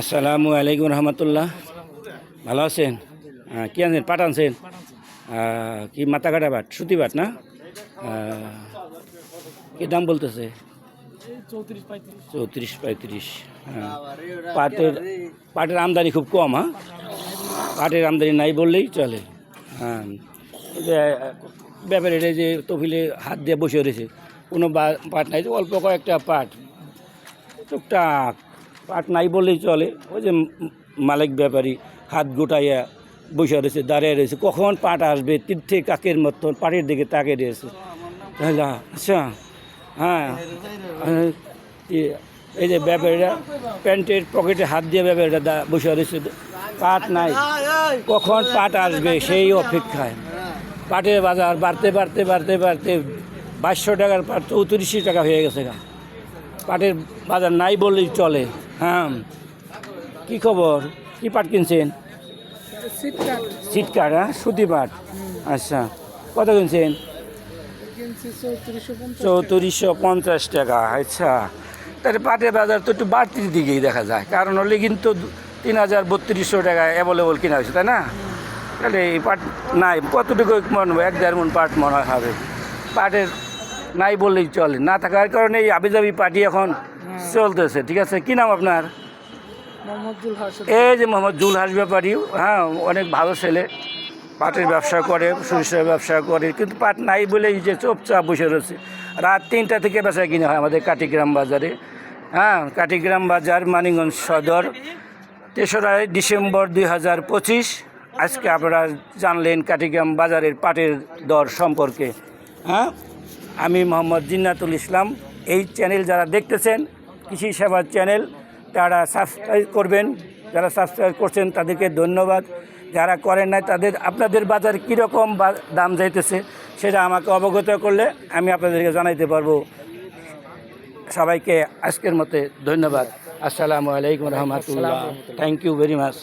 আসসালামু আলাইকুম রহমতুল্লাহ। ভালো আছেন? হ্যাঁ, কি আনছেন? পাট আনছেন? কি মাথা কাটা বাট সুতি বাট না? কি দাম বলতেছে? চৌত্রিশ পঁয়ত্রিশ। হ্যাঁ পাটের পাটের আমদানি খুব কম হ্যাঁ? পাটের আমদানি নাই বললেই চলে। হ্যাঁ ব্যাপারে যে তফিলে হাত দিয়ে বসে রয়েছে কোনো পাট নাই অল্প কয়েকটা পাট টুকটাক পাট নাই বললেই চলে। ওই যে মালিক ব্যাপারী হাত গোটাইয়া বসে রয়েছে, দাঁড়িয়ে রয়েছে। কখন পাট আসবে, তীর্থে কাকের মতন পাটের দিকে তাকে রয়েছে। আচ্ছা হ্যাঁ। এই- যে ব্যাপারীরা প্যান্টের পকেটে হাত দিয়ে ব্যাপারীরা বসে রয়েছে। পাট নাই। কখন পাট আসবে সেই অপেক্ষায়। পাটের বাজার বাড়তে বাড়তে বাড়তে বাড়তে বাইশশো টাকার পাট, চৌত্রিশশো টাকা হয়ে গেছে গা। পাটের বাজার নাই বললেই চলে। হ্যাঁ। কি খবর? কি পাট কিনছেন? সিটকাট হ্যাঁ? সুতি পাট। আচ্ছা। কত কিনছেন? চৌত্রিশশো পঞ্চাশ টাকা। আচ্ছা। তাহলে পাটের বাজার তো একটু বাড়তির দিকেই দেখা যায়। কারণ হলে কিন্তু তিন হাজার বত্রিশশো টাকা অ্যাভেলেবল কিনা হয়েছে তাই না? তাহলে এই পাট নাই। কতটুকু মন? এক দেড় মন পাট মনে হবে। পাটের নাই বললেই চলে। না থাকার কারণে এই আবিজাবি পার্টি এখন চলতেছে ঠিক আছে? কি নাম আপনার? এই যে মোহাম্মদ জুল হাস ব্যাপারী হ্যাঁ অনেক ভালো ছেলে। পাটের ব্যবসা করে সরিষার ব্যবসা করে কিন্তু পাট নাই বলে এই যে চোপচাপ বসে রয়েছে। রাত তিনটা থেকে বেচা কিনে হয় আমাদের কাটিগ্রাম বাজারে। হ্যাঁ কাটিগ্রাম বাজার মানিগঞ্জ সদর তেসরা ডিসেম্বর দুই হাজার পঁচিশ। আজকে আপনারা জানলেন কাটিগ্রাম বাজারের পাটের দর সম্পর্কে। হ্যাঁ? আমি মোহাম্মদ জিন্নাতুল ইসলাম। এই চ্যানেল যারা দেখতেছেন কৃষি সেবার চ্যানেল তারা সাবস্ক্রাইব করবেন। যারা সাবস্ক্রাইব করছেন তাদেরকে ধন্যবাদ। যারা করেন নাই তাদের আপনাদের বাজার কীরকম বা- দাম যাইতেছে সেটা আমাকে অবগত করলে আমি আপনাদেরকে জানাইতে পারব। সবাইকে আজকের মতে ধন্যবাদ। আসসালামু আলাইকুম রহমতুল্লাহ। Thank you very much